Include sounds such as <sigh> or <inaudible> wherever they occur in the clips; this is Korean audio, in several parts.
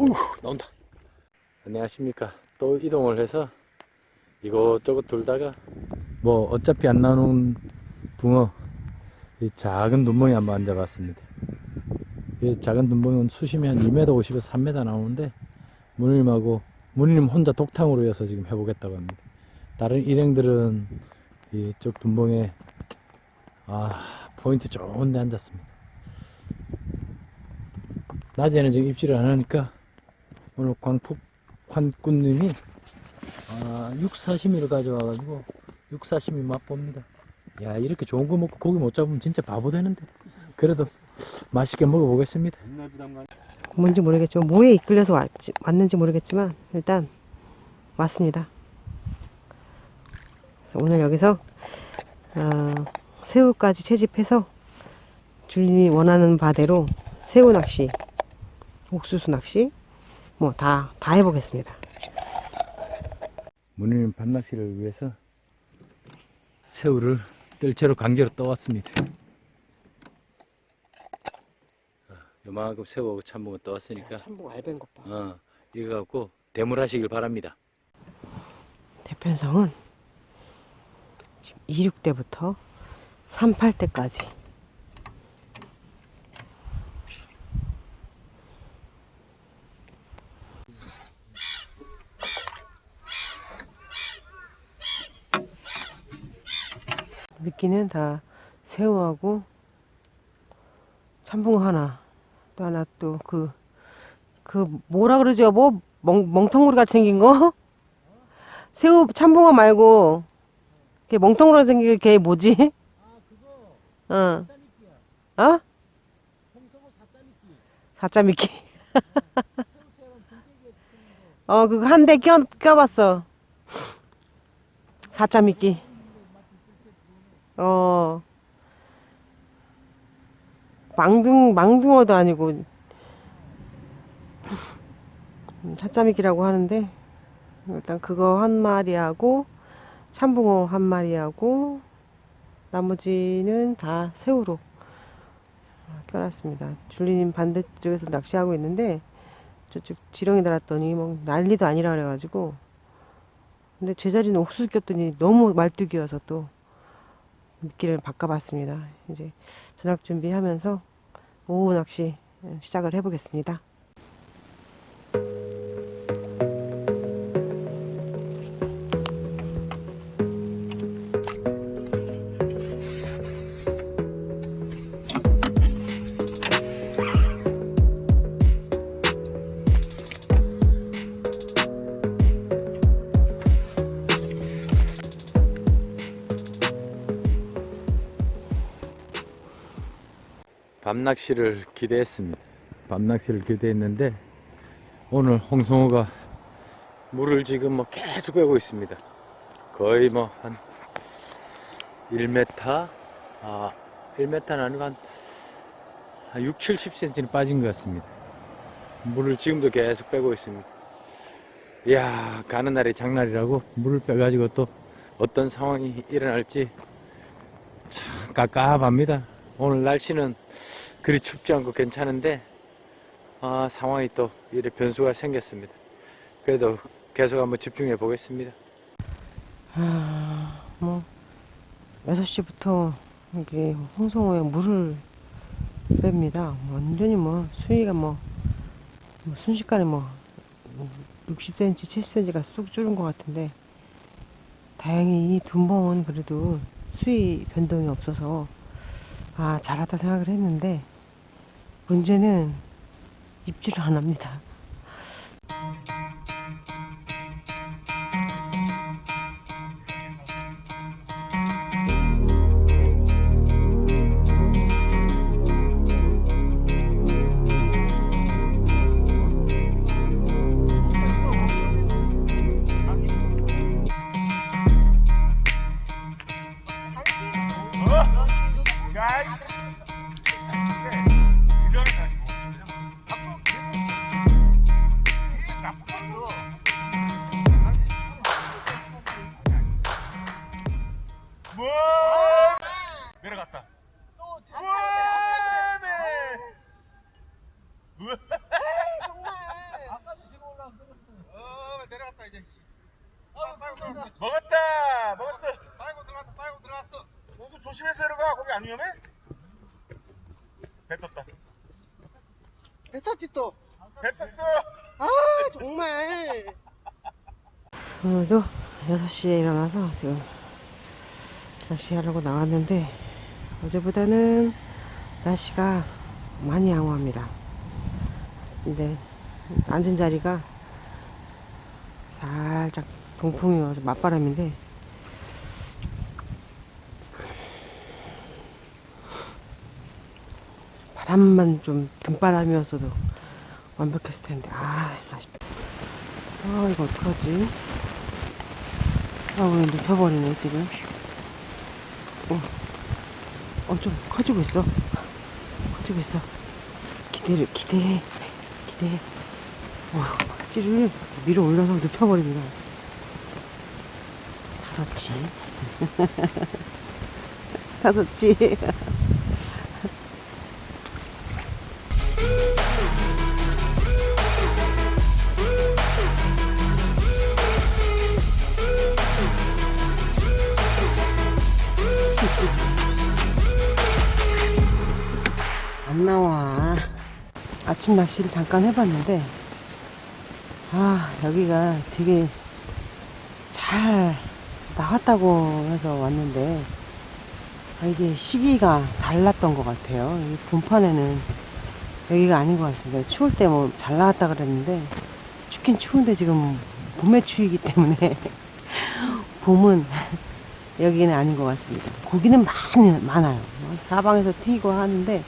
우 나온다. 안녕하십니까. 또 이동을 해서 이곳저곳 돌다가 뭐 어차피 안 나오는 붕어 이 작은 눈멍이 한번 앉아봤습니다. 이 작은 눈멍은 수심이 한 2m 50에서 3m 나오는데 문일님하고 문일님 혼자 독탕으로 해서 지금 해보겠다고 합니다. 다른 일행들은 이쪽 눈멍에 아 포인트 좋은 데 앉았습니다. 낮에는 지금 입질을 안 하니까 오늘 광폭 관꾼님이 아, 육사시미를 가져와가지고 육사시미 맛봅니다. 야 이렇게 좋은 거 먹고 고기 못 잡으면 진짜 바보 되는데 그래도 맛있게 먹어보겠습니다. 뭔지 모르겠지만 뭐에 이끌려서 왔지, 왔는지 모르겠지만 일단 왔습니다. 오늘 여기서 어, 새우까지 채집해서 줄님이 원하는 바대로 새우 낚시, 옥수수 낚시 뭐다다 해보겠습니다. 문희님 밤낚시를 위해서 새우를 뜰채로 강제로 떠왔습니다. 아, 요만큼 새우하고 참붕어 떠왔으니까 참봉 알벤 것 봐. 어, 이거 갖고 대물하시길 바랍니다. 대편성은 지금 26대부터 38대까지 미끼는 다 새우하고 참붕어 하나 또 하나 또 그 그 뭐라 그러죠 뭐 멍, 멍텅구리 같이 생긴 거 새우 참붕어 말고 걔 멍텅으로 생긴 걔 뭐지? 어. 어? 사자 미끼. <laughs> 어 그거 한 대 껴 껴봤어. 사자 미끼. 어. 망둥 망둥어도 아니고 사자 미끼라고 하는데 일단 그거 한 마리하고 참붕어 한 마리하고 나머지는 다 새우로 껴놨습니다. 줄리님 반대쪽에서 낚시하고 있는데 저쪽 지렁이 달았더니 뭐 난리도 아니라 그래가지고 근데 제자리는 옥수수 꼈더니 너무 말뚝이어서 또 미끼를 바꿔봤습니다. 이제 저녁 준비하면서 오후 낚시 시작을 해보겠습니다. 밤낚시를 기대했습니다. 밤낚시를 기대했는데 오늘 홍성호가 물을 지금 뭐 계속 빼고 있습니다. 거의 뭐 한 1m 아 1m는 아니고 한, 한 6, 70cm는 빠진 것 같습니다. 물을 지금도 계속 빼고 있습니다. 이야 가는 날이 장날이라고 물을 빼가지고 또 어떤 상황이 일어날지 참 깝깝합니다. 오늘 날씨는 그리 춥지 않고 괜찮은데 아, 상황이 또 이래 변수가 생겼습니다. 그래도 계속 한번 집중해 보겠습니다. 아, 뭐 6시부터 여기 홍성호에 물을 뺍니다. 완전히 뭐 수위가 뭐, 뭐 순식간에 뭐 60cm, 70cm가 쑥 줄은 것 같은데 다행히 이 둔벙은 그래도 수위 변동이 없어서 아 잘하다 생각을 했는데 문제는 입질을 안 합니다. 배 탔지 또. 배 떴어 아 정말. 오늘도 6시에 일어나서 지금 낚시하려고 나왔는데 어제보다는 날씨가 많이 양호합니다. 근데 앉은 자리가 살짝 동풍이 와서 맞바람인데 바람만 좀 등바람이었어도 완벽했을 텐데. 아 아쉽다 아 이거 어떡하지? 아 오늘 눕혀버리네 지금. 어좀 커지고 있어. 커지고 있어. 기대를 기대해. 기대해. 어 찌를 위로 올려서 눕혀버립니다. 다섯치 <laughs> 다섯치 <laughs> 안 나와. 아침 낚시를 잠깐 해봤는데, 아, 여기가 되게 잘 나왔다고 해서 왔는데, 아, 이게 시기가 달랐던 것 같아요. 이 본판에는 여기가 아닌 것 같습니다. 추울 때 뭐 잘 나왔다 그랬는데, 춥긴 추운데 지금 봄의 추위기 때문에, <laughs> 봄은 여기는 아닌 것 같습니다. 고기는 많이, 많아요. 사방에서 튀고 하는데,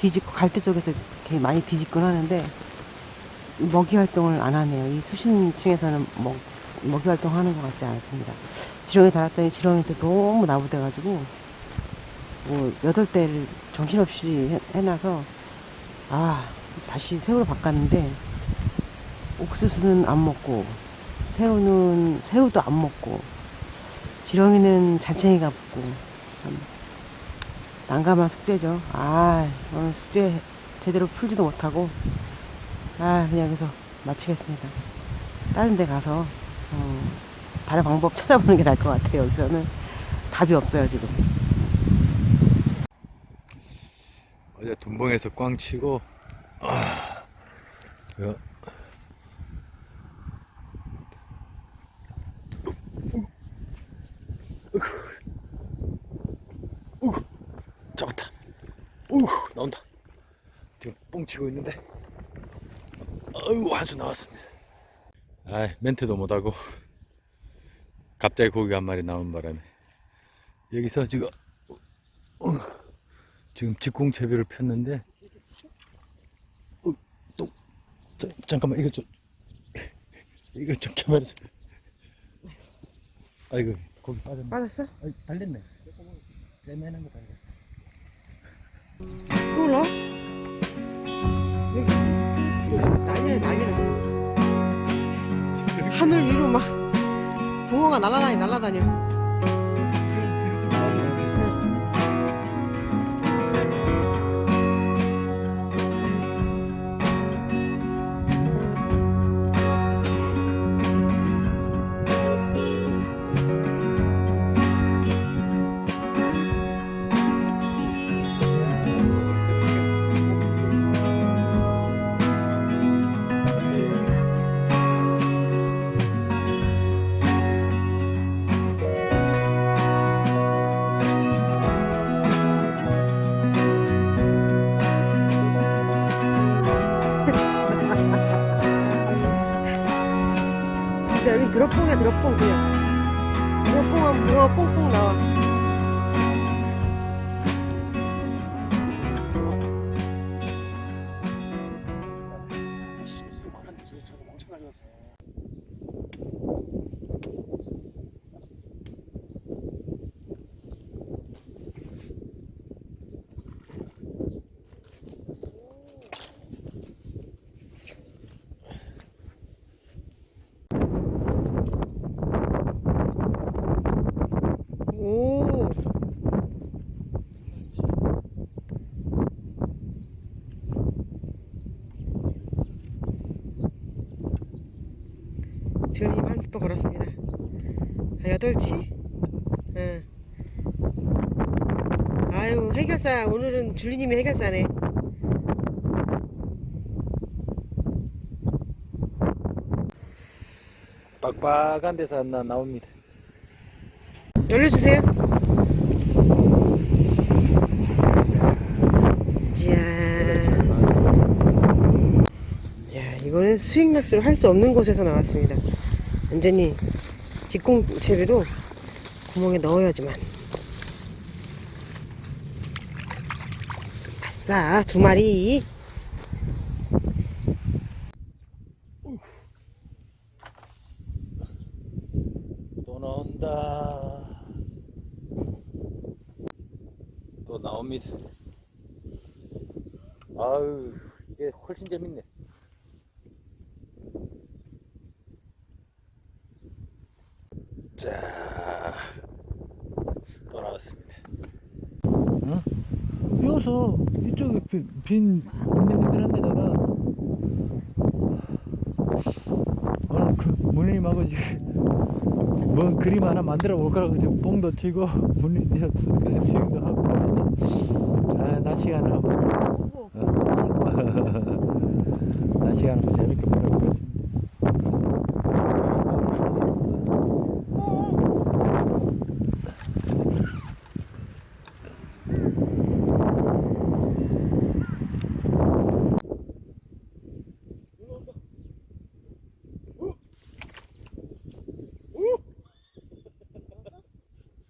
뒤집고 갈대 쪽에서 이렇게 많이 뒤집곤 하는데 먹이 활동을 안 하네요. 이 수심층에서는 먹, 먹이 활동하는 것 같지 않습니다. 지렁이 달았더니 지렁이도 너무 나부돼가지고 뭐 여덟 대를 정신없이 해, 해놔서 아 다시 새우로 바꿨는데 옥수수는 안 먹고 새우는 새우도 안 먹고 지렁이는 잔챙이가 붙고 참 난감한 숙제죠. 아, 오늘 숙제 제대로 풀지도 못하고, 아, 그냥 여기서 마치겠습니다. 다른 데 가서, 어, 다른 방법 찾아보는 게 나을 것 같아요. 여기서는 답이 없어요, 지금. 어제 둔봉에서 꽝 치고 아, 이거 우우 잡았다 우우 나온다 지금 뽕 치고 있는데. 아유 한수 나왔습니다. 아 멘트도 못하고 갑자기 고기가 한 마리 나온 바람에 여기서 지금 어, 지금 직공채비를 폈는데 어, 또 자, 잠깐만 이거 좀 이거 좀 개발해 줘 아이고 거기 빠졌네. 빠졌어? 아이, 달렸네. 쟤매는 거 달렸네. 또 올라? 난리네, 난리네. 하늘 위로 막, 붕어가 날아다니, 날아다녀. 드롭봉이야 드롭봉 그냥. 드롭봉하면 붕어가 뽕뽕 나와 줄이 한스도 걸었습니다. 8치. 아유, 해결사. 오늘은 줄리님이 해결사네. 빡빡한 데서 나 나옵니다. 열려주세요. 수익 낚시를 할 수 없는 곳에서 나왔습니다. 완전히 직공 채비로 구멍에 넣어야지만. 아싸 두 마리. 또 나온다. 또 나옵니다. 아유, 이게 훨씬 재밌네. 자, 또 나왔습니다. 어? 여기서 이쪽에 빈, 빈 문님들한 데다가 오늘 그 문님하고 지금 뭔 그림 하나 만들어 볼까라고 지금 뽕도 치고 문님들 그냥 수영도 하고 아, 낮 시간 하고 <laughs> 낮 시간 한번 재밌게 보내보겠습니다.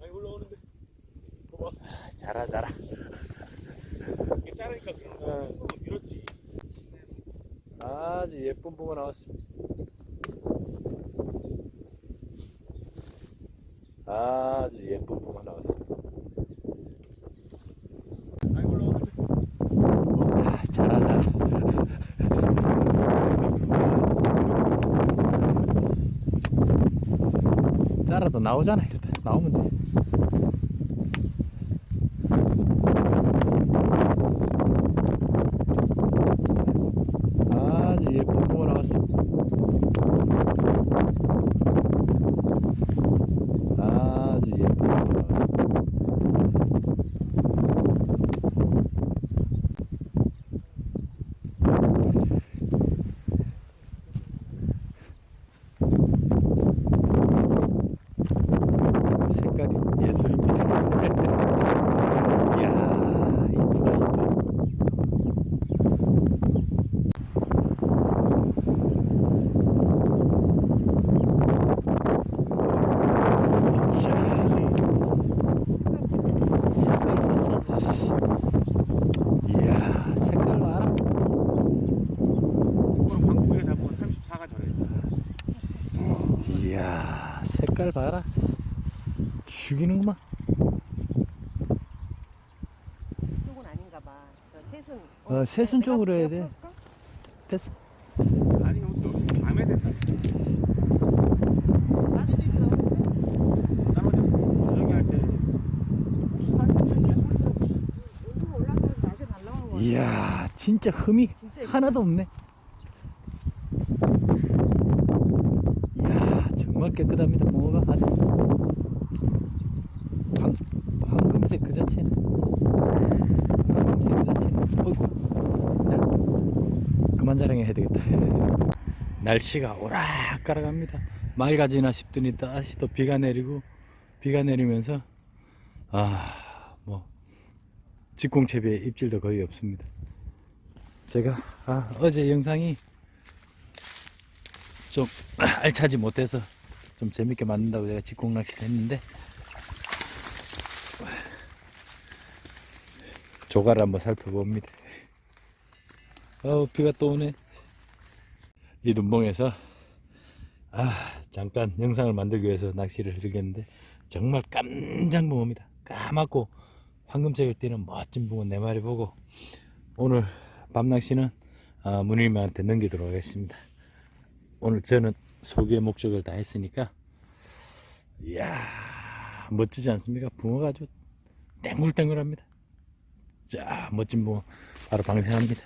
아니 올라오는데 아, 자라 자라. 이게 자르니까 그런 거 밀었지 아주 예쁜 붕어 나왔습니다. 아주 예쁜 붕어 나왔습니다. 아, 자라. 자라도 <laughs> 나오잖아 이러다 나오면 돼. 아주 예쁜 붕어 나왔어. 아주 예쁜 붕어 나왔어. 색깔이 예술입니다. 이야, 이쁘다, 이뻐. 자, 색깔 봤어? 이야, 색깔 봐라. 그거는 광고에 잡고 34가 저래 이야, 색깔 봐라. 죽이는구만. 쪽은 아닌가 봐. 새순. 어, 새순 쪽으로 해야 돼. 됐어. 아니 형 또 밤에 이렇게 나오는데? 나 저녁에 할때 올라가면 낮에 날라오는 거 이야, 진짜 흠이 진짜 예쁘다. 하나도 없네. 이야, 정말 깨끗합니다. 붕어가 아주 황, 황금색 그 자체네. 황금색 그 자체네. 어이구. 야, 그만 자랑해야 되겠다. 날씨가 오락가락합니다. 맑아지나 싶더니 다시 또 비가 내리고 비가 내리면서 아, 뭐 직공채비에 입질도 거의 없습니다. 제가 아, 어제 영상이 좀 <clears throat> 알차지 못해서 좀 재밌게 만든다고 제가 직공 낚시를 했는데 조가를 한번 살펴봅니다. 어 비가 또 오네. 이 눈봉에서 아 잠깐 영상을 만들기 위해서 낚시를 즐겼는데 정말 깜장 붕어입니다. 까맣고 황금색을 띠는 멋진 붕어 네 마리 보고 오늘 밤 낚시는 아, 문일님한테 넘기도록 하겠습니다. 오늘 저는 소개의 목적을 다 했으니까 이야 멋지지 않습니까? 붕어가 아주 땡글땡글합니다. 자 멋진 붕어 바로 방생합니다.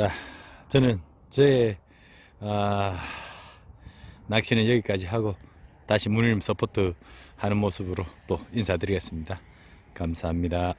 자, 저는 제 아, 낚시는 여기까지 하고 다시 문희님 서포트 하는 모습으로 또 인사드리겠습니다. 감사합니다.